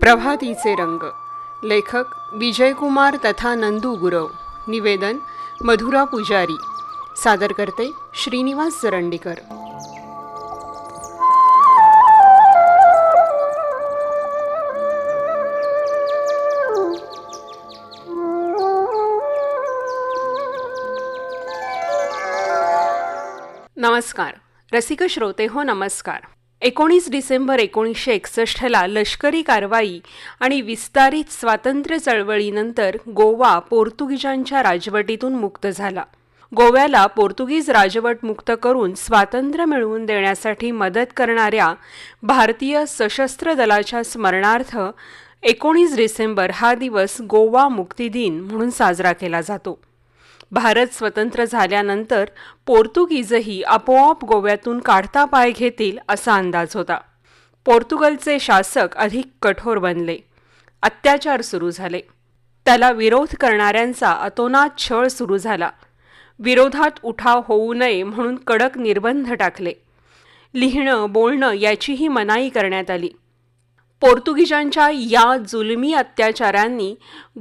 प्रभातीचे रंग. लेखक विजयकुमार तथा नंदू गुरव. निवेदन मधुरा पुजारी. सादर करते श्रीनिवास जरंडीकर. नमस्कार. रसिक श्रोते हो नमस्कार. एकोणीस डिसेंबर एकोणीसशे एकसष्टला लष्करी कारवाई आणि विस्तारित स्वातंत्र्य चळवळीनंतर गोवा पोर्तुगीजांच्या राजवटीतून मुक्त झाला. गोव्याला पोर्तुगीज राजवट मुक्त करून स्वातंत्र्य मिळवून देण्यासाठी मदत करणाऱ्या भारतीय सशस्त्र दलाच्या स्मरणार्थ एकोणीस डिसेंबर हा दिवस गोवा मुक्ती दिन म्हणून साजरा केला जातो. भारत स्वतंत्र झाल्यानंतर पोर्तुगीजही आपोआप गोव्यातून काढता पाय घेतील असा अंदाज होता. पोर्तुगलचे शासक अधिक कठोर बनले. अत्याचार सुरू झाले. त्याला विरोध करणाऱ्यांचा अतोनात छळ सुरू झाला. विरोधात उठाव होऊ नये म्हणून कडक निर्बंध टाकले. लिहिणं बोलणं याचीही मनाई करण्यात आली. पोर्तुगीजांच्या या जुलमी अत्याचारांनी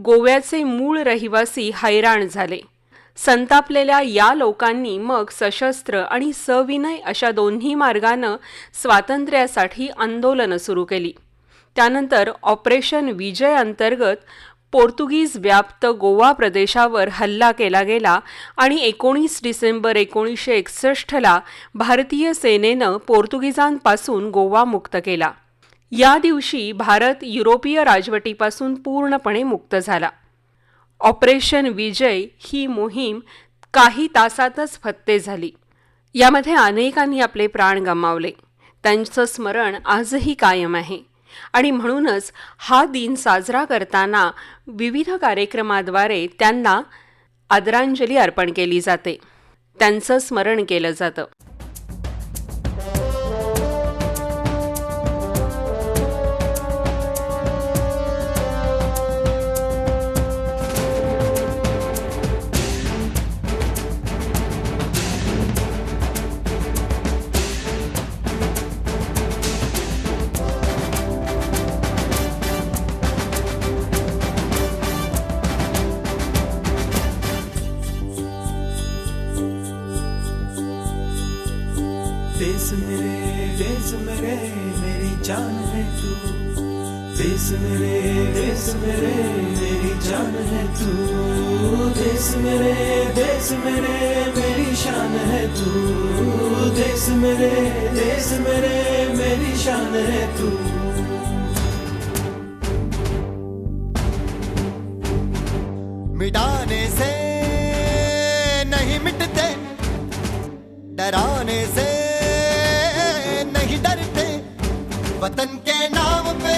गोव्याचे मूळ रहिवासी हैराण झाले. संतापलेल्या या लोकांनी मग सशस्त्र आणि सविनय अशा दोन्ही मार्गानं स्वातंत्र्यासाठी आंदोलनं सुरू केली. त्यानंतर ऑपरेशन विजय अंतर्गत पोर्तुगीज व्याप्त गोवा प्रदेशावर हल्ला केला गेला आणि एकोणीस डिसेंबर एकोणीसशे एकसष्टला भारतीय सेनेनं पोर्तुगीजांपासून गोवा मुक्त केला. या दिवशी भारत युरोपीय राजवटीपासून पूर्णपणे मुक्त झाला. ऑपरेशन विजय ही मोहीम काही तासातच फत्ते झाली. यामध्ये अनेकांनी आपले प्राण गमावले. त्यांचं स्मरण आजही कायम आहे. आणि म्हणूनच हा दिन साजरा करताना विविध कार्यक्रमाद्वारे त्यांना आदरांजली अर्पण केली जाते. त्यांचं स्मरण केलं जातं. देश मेरे देश मेरे, मेरी शान है तू। मिटाने से नहीं मिटते, डराने से नहीं डरते। वतन के नाम पे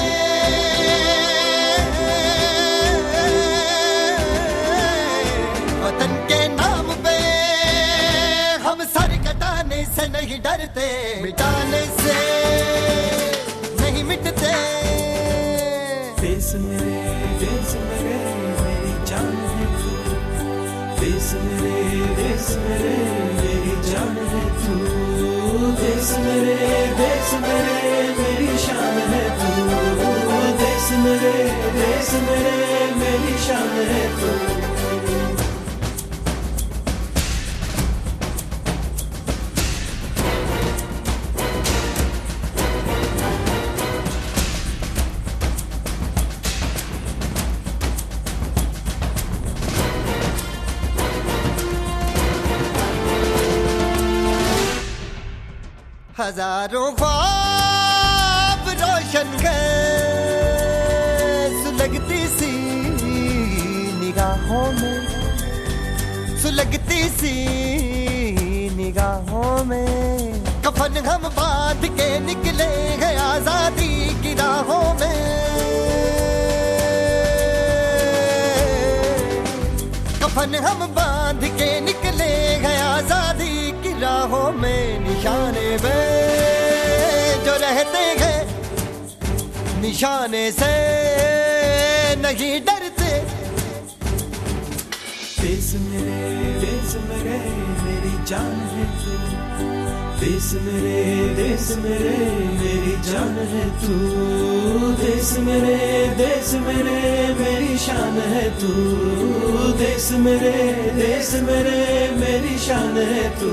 देश मेरे मेरी जान है तू देश मेरे देश मेरे मेरी शान है तू देश मेरे देश मेरे मेरी शान है तू। हजारों ख्वाब रोशन गए सुलगती सी निगाहों में। सुलगती सी निगाहों में। कफन हम बांध के निकले हैं आजादी की राहों में। कफन हम बांध के निकले हैं आजादी की राहों में। रहते हैं निशाने से नहीं डरते। देश मेरे देश मेरे मेरी जान है तू। देश मेरे देश मेरे मेरी जान है तू। देश मेरे देश मेरे मेरी शान है तू। देश मेरे देश मेरे मेरी शान है तू।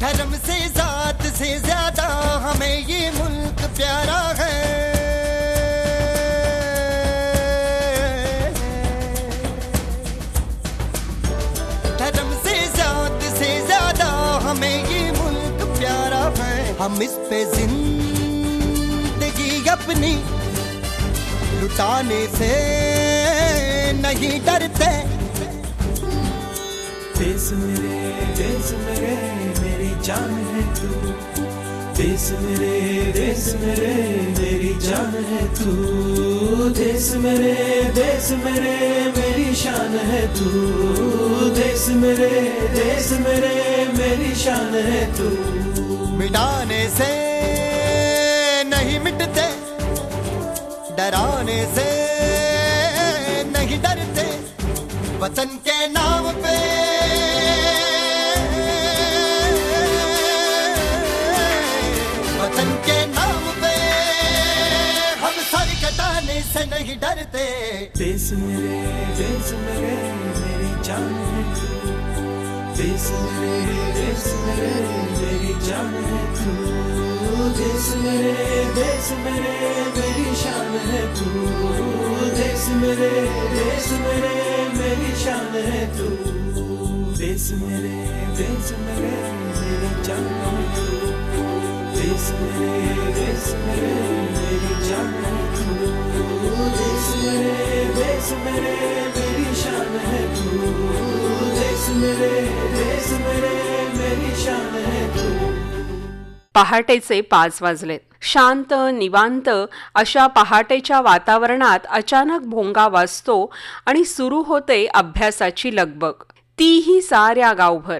धर्म से, जात से ज़्यादा हमें ये मुल्क प्यारा है। धर्म से, जात से ज़्यादा हमें ये मुल्क प्यारा है। हम इस पे ज़िंदगी अपनी लुटाने से नहीं डरते। देश मेरे देश मेरे जान है तू। देश मेरे देश मेरे, मेरी जान है तू। देश मेरे देश मेरे, मेरी शान है तू। देश मेरे देश मेरे, मेरी शान है तू। मिटाने से नहीं मिटते, डराने से नहीं डरते। वतन के नाम पे से नहीं डरते देश मेरे देश मेरे मेरी जान है तू देश मेरे देश मेरे मेरी जान है तू देश मेरे देश मेरे मेरी शान है तू देश मेरे देश मेरे मेरी शान है तू देश मेरे देश मेरे मेरी जान है तू देश मेरे देश मेरे मेरी जान है तू देश मेरे देश मेरे मेरी शान है तू देश मेरे देश मेरे मेरी शान है तू पहाटेचे पाच वाजलेत शांत निवांत अशा पहाटेच्या वातावरणात अचानक भोंगा वाजतो आणि सुरू होते अभ्यासाची लगबग. तीही साऱ्या गावभर.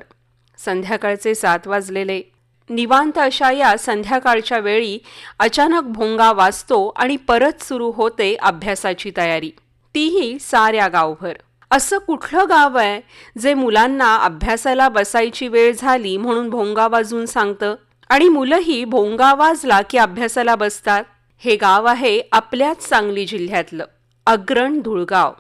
संध्याकाळचे सात वाजलेले. निवांत अशा या संध्याकाळच्या वेळी अचानक भोंगा वाजतो आणि परत सुरू होते अभ्यासाची तयारी. तीही साऱ्या गावभर. असं कुठलं गाव आहे जे मुलांना अभ्यासाला बसायची वेळ झाली म्हणून भोंगा वाजून सांगतं? आणि मुलंही भोंगा वाजला की अभ्यासाला बसतात? हे गाव आहे आपल्याच सांगली जिल्ह्यातलं अग्रण धुळगाव.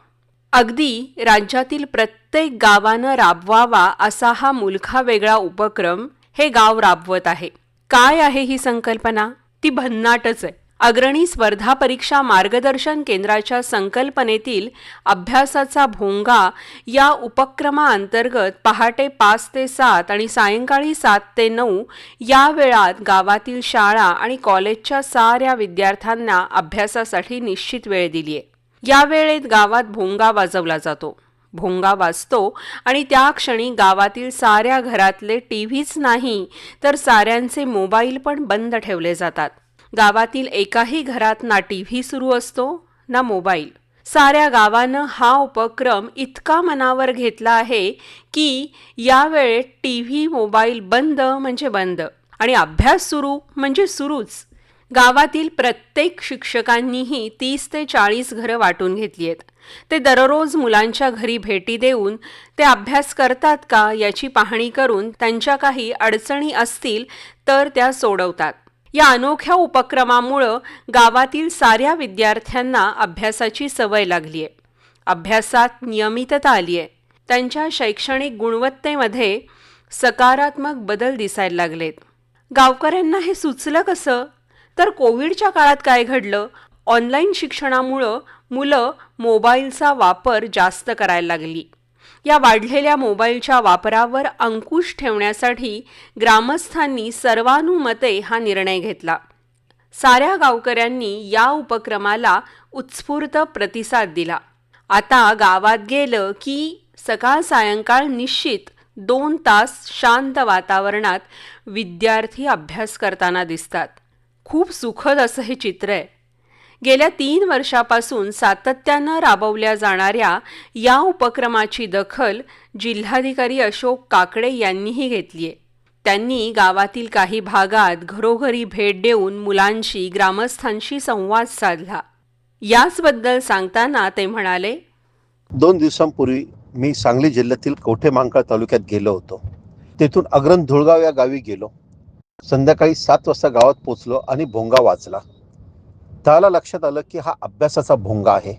अगदी राज्यातील प्रत्येक गावानं राबवावा असा हा मुलखा वेगळा उपक्रम हे गाव राबवत आहे. काय आहे ही संकल्पना? ती भन्नाटच आहे. अग्रणी स्पर्धा परीक्षा मार्गदर्शन केंद्राच्या संकल्पनेतील अभ्यासाचा भोंगा या उपक्रमाअंतर्गत पहाटे पाच ते सात आणि सायंकाळी सात ते नऊ या वेळात गावातील शाळा आणि कॉलेजच्या साऱ्या विद्यार्थ्यांना अभ्यासासाठी निश्चित वेळ दिली आहे या वेळेत गावात भोंगा वाजवला जातो. भोंगा वाजतो आणि त्या क्षणी गावातील साऱ्या घरातले टी व्हीच नाही तर साऱ्यांचे मोबाईल पण बंद ठेवले जातात. गावातील एकाही घरात ना टी व्ही सुरू असतो ना मोबाईल. साऱ्या गावानं हा उपक्रम इतका मनावर घेतला आहे की यावेळेत टी व्ही मोबाईल बंद म्हणजे बंद आणि अभ्यास सुरू म्हणजे सुरूच. गावातील प्रत्येक शिक्षकांनीही तीस ते चाळीस घरं वाटून घेतली आहेत. ते दररोज मुलांच्या घरी भेटी देऊन ते अभ्यास करतात का याची पाहणी करून त्यांच्या काही अडचणी असतील तर त्या सोडवतात. या अनोख्या उपक्रमामुळं गावातील साऱ्या विद्यार्थ्यांना अभ्यासाची सवय लागली आहे अभ्यासात नियमितता आली आहे त्यांच्या शैक्षणिक गुणवत्तेमध्ये सकारात्मक बदल दिसायला लागलेत. गावकऱ्यांना हे सुचलं कसं? तर कोविडच्या काळात काय घडलं? ऑनलाईन शिक्षणामुळं मुलं मोबाईलचा वापर जास्त करायला लागली. या वाढलेल्या मोबाईलच्या वापरावर अंकुश ठेवण्यासाठी ग्रामस्थांनी सर्वानुमते हा निर्णय घेतला. साऱ्या गावकऱ्यांनी या उपक्रमाला उत्स्फूर्त प्रतिसाद दिला. आता गावात गेलं की सकाळ सायंकाळ निश्चित दोन तास शांत वातावरणात विद्यार्थी अभ्यास करताना दिसतात. खूप सुखद असं हे चित्र आहे. गेल्या तीन वर्षापासून सातत्यानं राबवल्या जाणाऱ्या या उपक्रमाची दखल जिल्हाधिकारी अशोक काकडे यांनीही घेतली आहे. त्यांनी गावातील काही भागात घरोघरी भेट देऊन मुलांशी ग्रामस्थांशी संवाद साधला. याचबद्दल सांगताना ते म्हणाले दोन दिवसांपूर्वी मी सांगली जिल्ह्यातील कवठेमांकाळ तालुक्यात गेलो होतो. तेथून अग्रन धुळगाव या गावी गेलो. संध्याकाळी सात वाजता गावात पोचलो आणि भोंगा वाचला. त्याला लक्षात आलं की हा अभ्यासाचा भोंगा आहे.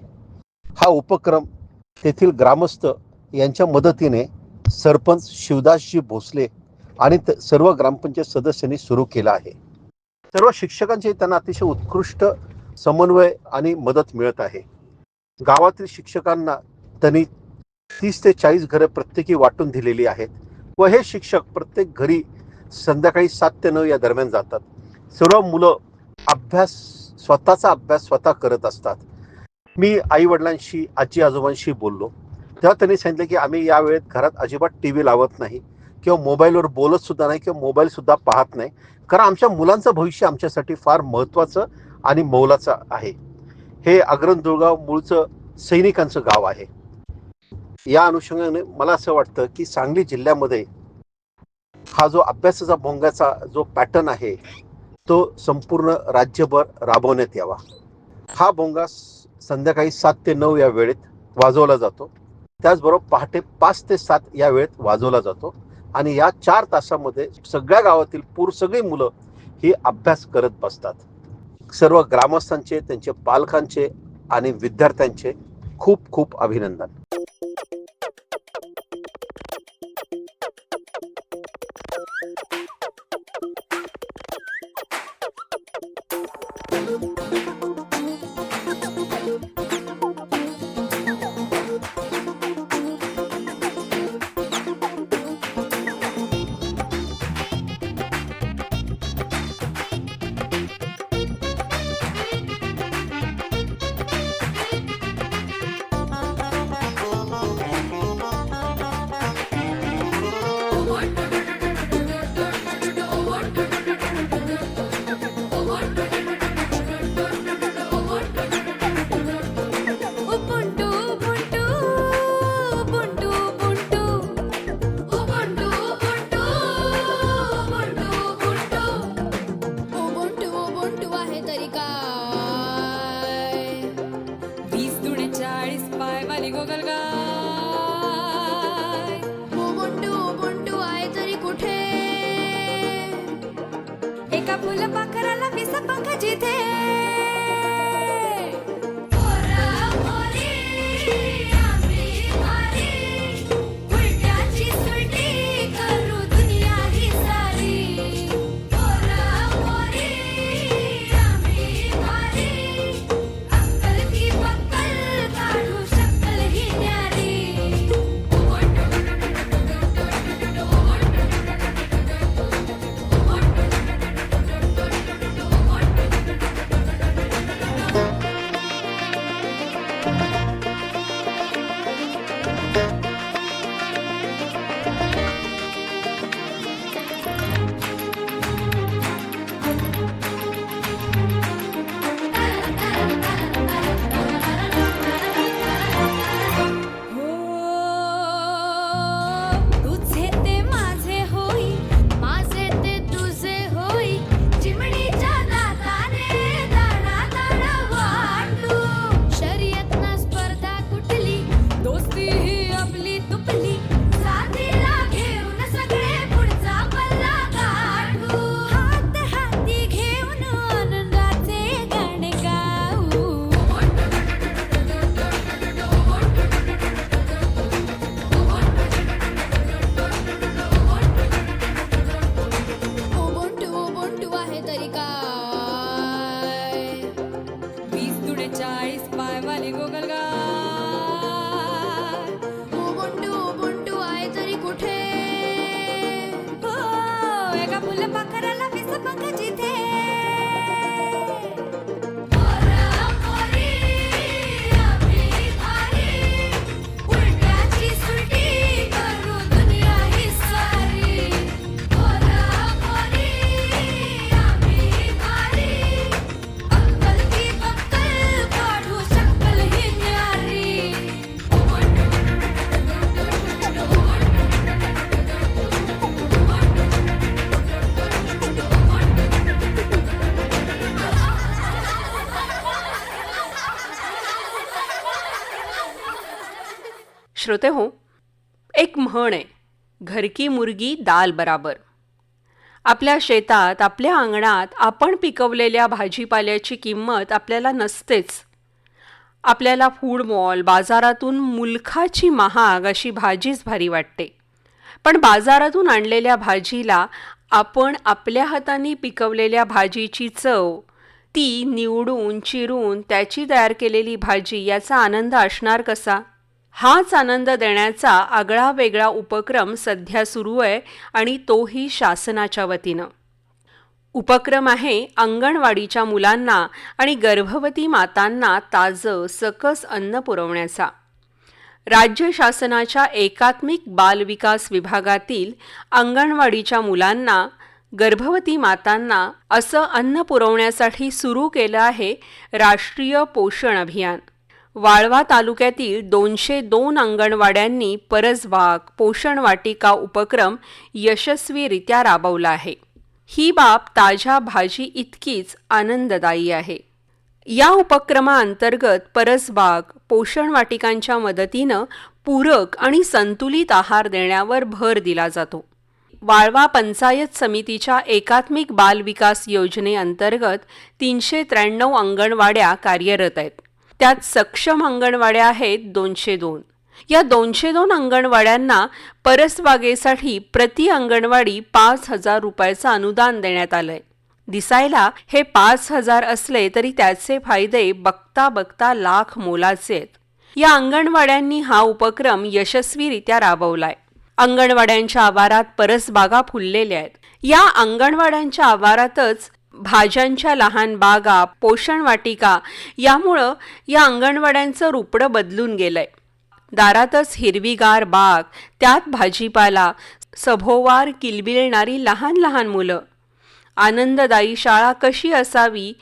हा उपक्रम तेथील ग्रामस्थ यांच्या मदतीने सरपंच शिवदासजी भोसले आणि त- सर्व ग्रामपंचायत सदस्यांनी सुरू केला आहे. सर्व शिक्षकांचे त्यांना अतिशय उत्कृष्ट समन्वय आणि मदत मिळत आहे. गावातील शिक्षकांना त्यांनी तीस ते चाळीस घरं प्रत्येकी वाटून दिलेली आहेत व हे शिक्षक प्रत्येक घरी संध्याकाळी सात ते नऊ या दरम्यान जातात. सर्व मुलं अभ्यास स्वतःचा अभ्यास स्वतः करत असतात. मी आई वडिलांशी आजी आजोबांशी बोललो. तेव्हा त्यांनी सांगितलं की आम्ही या वेळेत घरात अजिबात टी व्ही लावत नाही किंवा मोबाईलवर बोलत सुद्धा नाही किंवा मोबाईल सुद्धा पाहत नाही. कारण आमच्या मुलांचं भविष्य आमच्यासाठी फार महत्त्वाचं आणि मौलाचं आहे. हे अग्रन दुर्गाव मूळचं सैनिकांचं गाव आहे. या अनुषंगाने मला असं वाटतं की सांगली जिल्ह्यामध्ये हा जो अभ्यासाचा भोंगाचा जो पॅटर्न आहे तो संपूर्ण राज्यभर राबवण्यात यावा. हा भोंगा संध्याकाळी सात ते नऊ या वेळेत वाजवला जातो. त्याचबरोबर पहाटे पाच ते सात या वेळेत वाजवला जातो. आणि या चार तासामध्ये सगळ्या गावातील पूर सगळी मुलं ही अभ्यास करत बसतात. सर्व ग्रामस्थांचे त्यांचे पालकांचे आणि विद्यार्थ्यांचे खूप खूप अभिनंदन. श्रोते हो एक म्हण आहे घरकी मुरगी मुर्गी दाल बराबर. आपल्या शेतात आपल्या अंगणात आपण पिकवलेल्या भाजीपाल्याची किंमत आपल्याला नसतेच. आपल्याला फूड मॉल बाजारातून मुलखाची महाग अशी भाजीच भारी वाटते. पण बाजारातून आणलेल्या भाजीला आपण आपल्या हाताने पिकवलेल्या भाजीची चव ती निवडून चिरून त्याची तयार केलेली भाजी याचा आनंद असणार कसा? हाच आनंद देण्याचा आगळा वेगळा उपक्रम सध्या सुरू आहे आणि तोही शासनाच्या वतीनं. उपक्रम आहे अंगणवाडीच्या मुलांना आणि गर्भवती मातांना ताजं सकस अन्न पुरवण्याचा. राज्य शासनाच्या एकात्मिक बालविकास विभागातील अंगणवाडीच्या मुलांना गर्भवती मातांना असं अन्न पुरवण्यासाठी सुरू केलं आहे राष्ट्रीय पोषण अभियान. वाळवा तालुक्यातील दोनशे दोन अंगणवाड्यांनी परसबाग पोषण वाटिका उपक्रम यशस्वीरित्या राबवला आहे. ही बाब ताज्या भाजी इतकीच आनंददायी आहे. या उपक्रमाअंतर्गत परसबाग पोषण वाटिकांच्या मदतीनं पूरक आणि संतुलित आहार देण्यावर भर दिला जातो. वाळवा पंचायत समितीच्या एकात्मिक बाल विकास योजनेअंतर्गत तीनशे त्र्याण्णव अंगणवाड्या कार्यरत आहेत. त्यात सक्षम अंगणवाड्या आहेत दोनशे दोन. या दोनशे दोन अंगणवाड्यांना परसबागेसाठी प्रति अंगणवाडी पाच हजार रुपयाचं अनुदान देण्यात आलंय. दिसायला हे पाच हजार असले तरी त्याचे फायदे बघता बघता लाख मोलाचे आहेत. या अंगणवाड्यांनी हा उपक्रम यशस्वीरित्या राबवलाय. अंगणवाड्यांच्या आवारात परसबागा फुललेल्या आहेत. या अंगणवाड्यांच्या आवारातच भाज्यांच्या लहान बागा पोषण वाटिका यामुळं या अंगणवाड्यांचं रुपडं बदलून गेलंय. दारातच हिरवीगार बाग त्यात भाजीपाला सभोवार किलबिलणारी लहान लहान मुलं. आनंददायी शाळा कशी असावी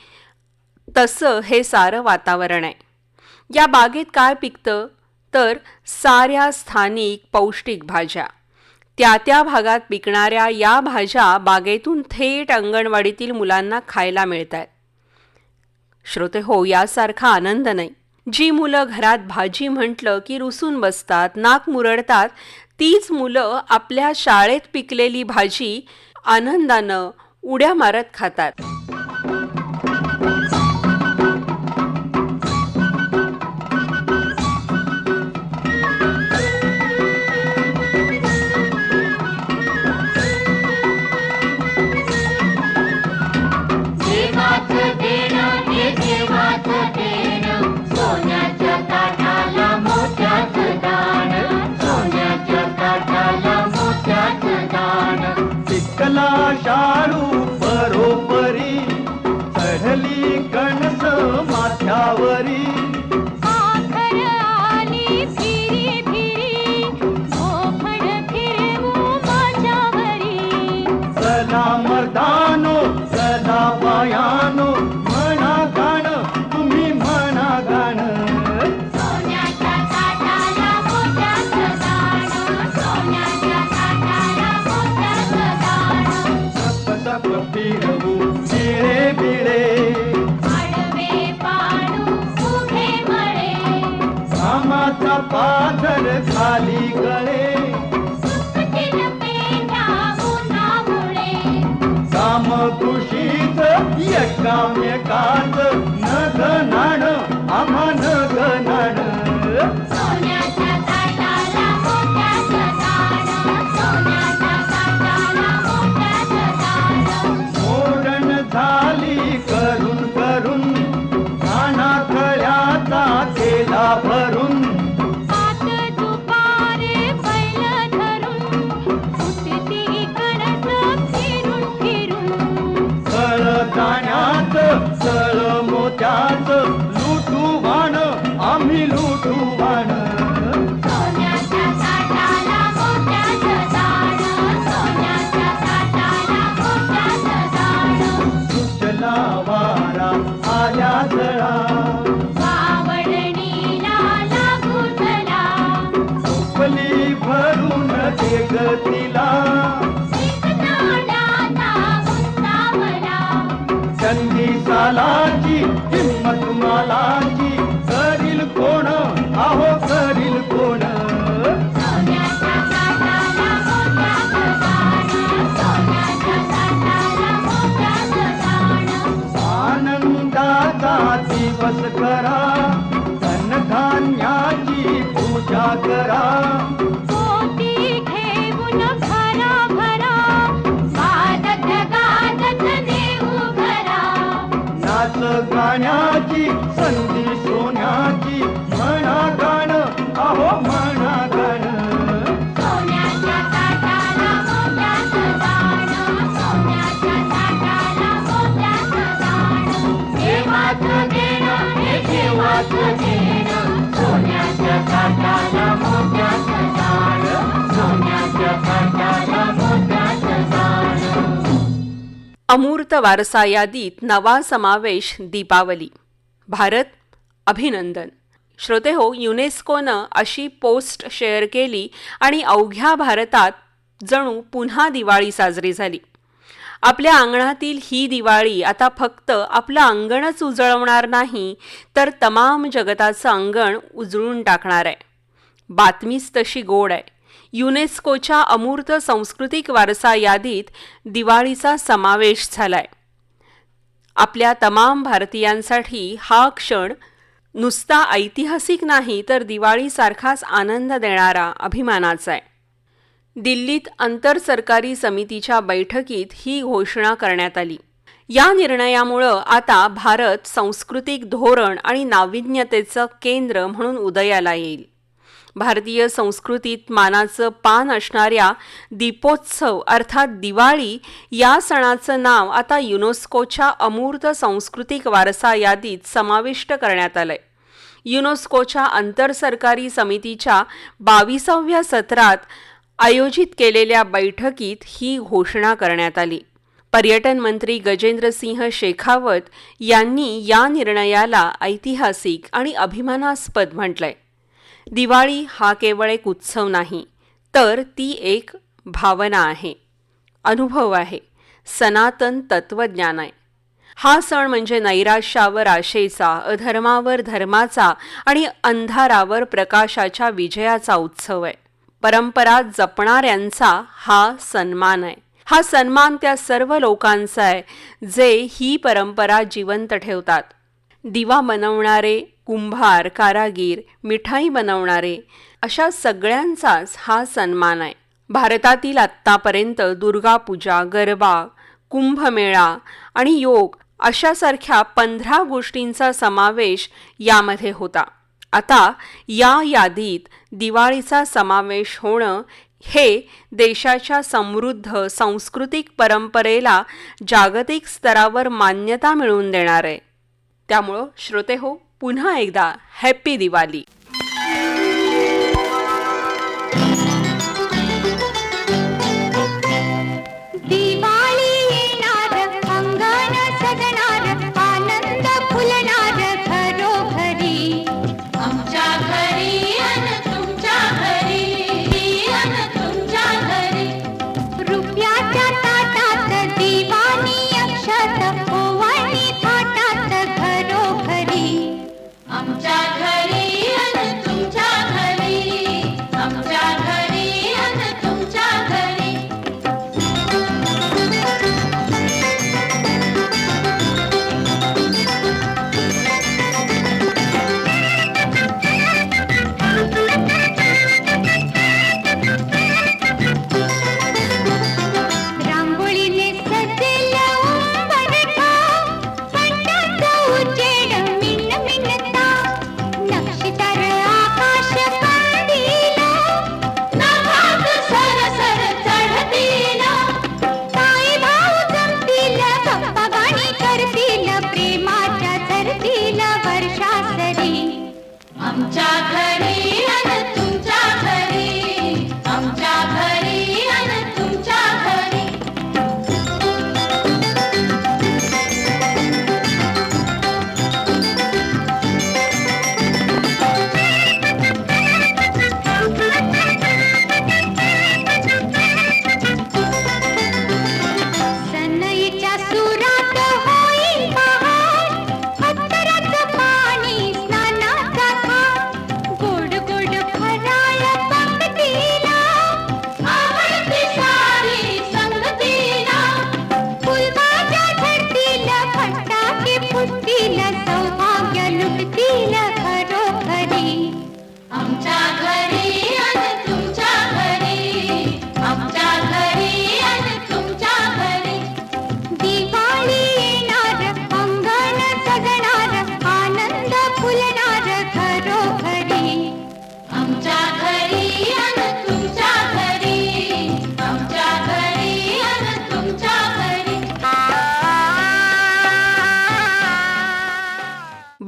तसं हे सारं वातावरण आहे. या बागेत काय पिकतं? तर साऱ्या स्थानिक पौष्टिक भाज्या. त्या त्या भागात पिकणाऱ्या या भाज्या बागेतून थेट अंगणवाडीतील मुलांना खायला मिळत आहेत श्रोते हो यासारखा आनंद नाही. जी मुलं घरात भाजी म्हटलं की रुसून बसतात नाक मुरडतात तीच मुलं आपल्या शाळेत पिकलेली भाजी आनंदानं उड्या मारत खातात. खाली गळे काम खुशीच एकामेकाच नग नाण आम्हा नग नाण Maya se राम वारसा यादीत नवा समावेश दीपावली. भारत अभिनंदन. श्रोते हो युनेस्कोनं अशी पोस्ट शेअर केली आणि अवघ्या भारतात जणू पुन्हा दिवाळी साजरी झाली. आपल्या अंगणातील ही दिवाळी आता फक्त आपलं अंगणच उजळवणार नाही तर तमाम जगताचं अंगण उजळून टाकणार आहे. बातमीच तशी गोड आहे. युनेस्कोच्या अमूर्त सांस्कृतिक वारसा यादीत दिवाळीचा समावेश झालाय. आपल्या तमाम भारतीयांसाठी हा क्षण नुसता ऐतिहासिक नाही तर दिवाळीसारखाच आनंद देणारा अभिमानाचा आहे. दिल्लीत आंतरसरकारी समितीच्या बैठकीत ही घोषणा करण्यात आली. या निर्णयामुळं आता भारत सांस्कृतिक धोरण आणि नाविन्यतेचं केंद्र म्हणून उदयाला येईल. भारतीय संस्कृतीत मानाचं पान असणाऱ्या दीपोत्सव अर्थात दिवाळी या सणाचं नाव आता युनेस्कोच्या अमूर्त सांस्कृतिक वारसा यादीत समाविष्ट करण्यात आलंय. युनेस्कोच्या आंतरसरकारी समितीच्या बावीसाव्या सत्रात आयोजित केलेल्या बैठकीत ही घोषणा करण्यात आली. पर्यटन मंत्री गजेंद्र सिंह शेखावत यांनी या निर्णयाला ऐतिहासिक आणि अभिमानास्पद म्हटलंय. दिवाळी हा केवळ एक उत्सव नाही तर ती एक भावना आहे अनुभव आहे सनातन तत्वज्ञान आहे. हा सण म्हणजे नैराश्यावर आशेचा अधर्मावर धर्माचा आणि अंधारावर प्रकाशाच्या विजयाचा उत्सव आहे. परंपरा जपणाऱ्यांचा हा सन्मान आहे. हा सन्मान त्या सर्व लोकांचा आहे जे ही परंपरा जिवंत ठेवतात. दिवा बनवणारे कुंभार कारागीर मिठाई बनवणारे अशा सगळ्यांचाच हा सन्मान आहे. भारतातील आत्तापर्यंत दुर्गापूजा गरबा कुंभमेळा आणि योग अशासारख्या पंधरा गोष्टींचा समावेश यामध्ये होता. आता या यादीत दिवाळीचा समावेश होणं हे देशाच्या समृद्ध सांस्कृतिक परंपरेला जागतिक स्तरावर मान्यता मिळवून देणार आहे. त्यामुळं श्रोते हो पुन्हा एकदा हॅप्पी दिवाळी दिवाळी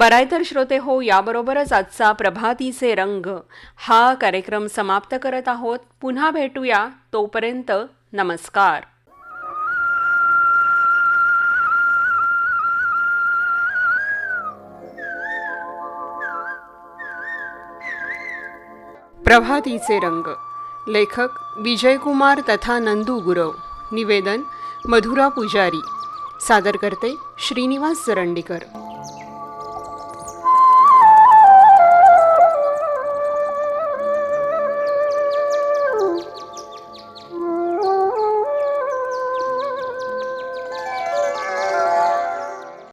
बरायतर बराय तर श्रोते हो याबरोबरच आजचा प्रभातीचे रंग हा कार्यक्रम समाप्त करत आहोत. पुन्हा भेटूया. तोपर्यंत नमस्कार. प्रभातीचे रंग. लेखक विजयकुमार तथा नंदू गुरव. निवेदन मधुरा पुजारी. सादर करते श्रीनिवास जरंडीकर.